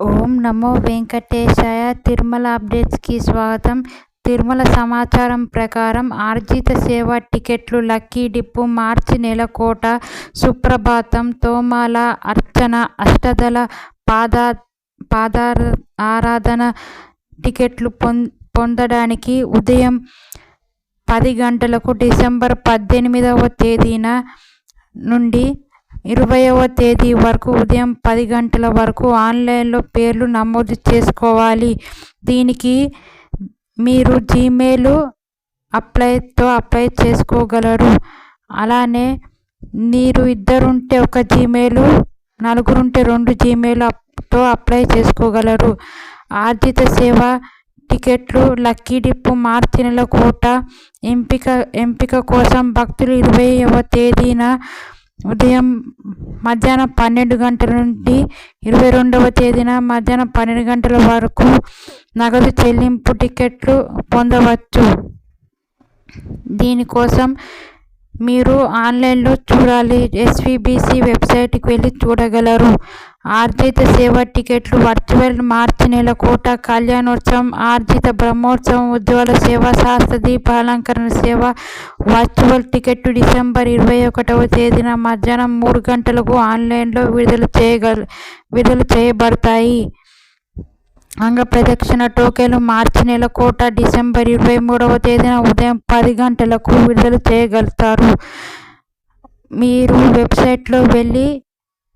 ఓం నమో వెంకటేశాయ. తిరుమల అప్డేట్స్కి స్వాగతం. తిరుమల సమాచారం ప్రకారం ఆర్జిత సేవ టికెట్లు లక్కీ డిప్పు మార్చి నెల కోట సుప్రభాతం. తోమాల అర్చన అష్టదళ పాదా పాదార ఆరాధన టికెట్లు పొం పొందడానికి ఉదయం పది గంటలకు డిసెంబర్ పద్దెనిమిదవ తేదీన నుండి ఇరవైవ తేదీ వరకు ఉదయం పది గంటల వరకు ఆన్లైన్లో పేర్లు నమోదు చేసుకోవాలి. దీనికి మీరు జీమెయిల్ అప్లైతో అప్లై చేసుకోగలరు. అలానే మీరు ఇద్దరుంటే ఒక జీమెయిల్ నలుగురుంటే రెండు జీమెయిల్తో అప్లై చేసుకోగలరు. ఆర్జిత సేవ టికెట్లు లక్కీ డిప్పు మార్చి నెల కోట ఎంపిక ఎంపిక కోసం భక్తులు ఇరవైవ తేదీన ఉదయం మధ్యాహ్నం పన్నెండు గంటల నుండి ఇరవై రెండవ తేదీన మధ్యాహ్నం పన్నెండు గంటల వరకు నగదు చెల్లింపు టికెట్లు పొందవచ్చు. దీనికోసం మీరు ఆన్లైన్లో చూడాలి. ఎస్విబిసి వెబ్సైట్కి వెళ్ళి చూడగలరు. ఆర్జిత సేవ టికెట్లు వర్చువల్ మార్చి నెల కోట కళ్యాణోత్సవం ఆర్జిత బ్రహ్మోత్సవం ఉజ్వల సేవ శాస్త్ర దీపాలంకరణ సేవ వర్చువల్ టికెట్ డిసెంబర్ ఇరవై ఒకటవ తేదీన మధ్యాహ్నం మూడు గంటలకు ఆన్లైన్లో విడుదల చేయగల విడుదల చేయబడతాయి. అంగ ప్రదక్షిణ టోకెన్లు మార్చి నెల కోట డిసెంబర్ ఇరవై మూడవ తేదీన ఉదయం పది గంటలకు విడుదల చేయగలుగుతారు. మీరు వెబ్సైట్లో వెళ్ళి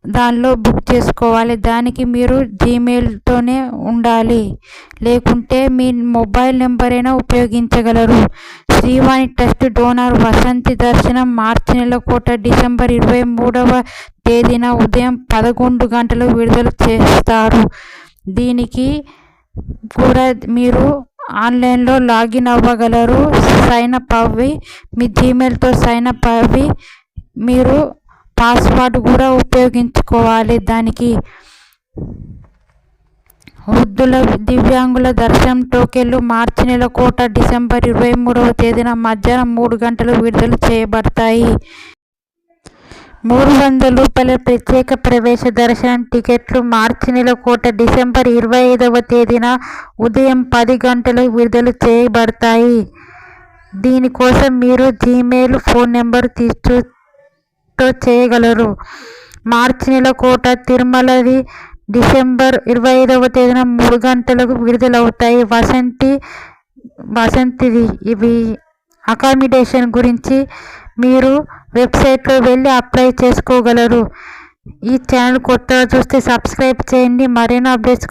దానిలో బుక్ చేసుకోవాలి. దానికి మీరు జీమెయిల్తోనే ఉండాలి. లేకుంటే మీ మొబైల్ నెంబర్ అయినా ఉపయోగించగలరు. శ్రీవాణి ట్రస్ట్ డోనర్ వసంతి దర్శనం మార్చి నెల కోట డిసెంబర్ ఇరవై మూడవ తేదీన ఉదయం పదకొండు గంటలు విడుదల చేస్తారు. దీనికి కూడా మీరు ఆన్లైన్లో లాగిన్ అవ్వగలరు. సైన్ అప్ అవ్వి మీ జీమెయిల్తో సైన్ అప్ అవ్వి మీరు పాస్వర్డ్ కూడా ఉపయోగించుకోవాలి. దానికి వృద్ధుల దివ్యాంగుల దర్శనం టోకెన్లు మార్చి నెల కోట డిసెంబర్ ఇరవై మూడవ తేదీన మధ్యాహ్నం మూడు గంటలు విడుదల చేయబడతాయి. మూడు వందల రూపాయల ప్రత్యేక ప్రవేశ దర్శనం టికెట్లు మార్చి నెల కోట డిసెంబర్ ఇరవై ఐదవ తేదీన ఉదయం పది గంటలకు విడుదల చేయబడతాయి. దీనికోసం మీరు జీమెయిల్ ఫోన్ నెంబర్ తీసుతో చేయగలరు. మార్చి నెల కోట తిరుమలది డిసెంబర్ ఇరవై ఐదవ తేదీన మూడు గంటలకు విడుదలవుతాయి. వసంతి వసంతిది ఇవి. అకామిడేషన్ గురించి మీరు వెబ్సైట్లో వెళ్ళి అప్లై చేసుకోగలరు. ఈ ఛానల్ కొత్తగా చూస్తే సబ్స్క్రైబ్ చేయండి. మరెన్నో అప్డేట్స్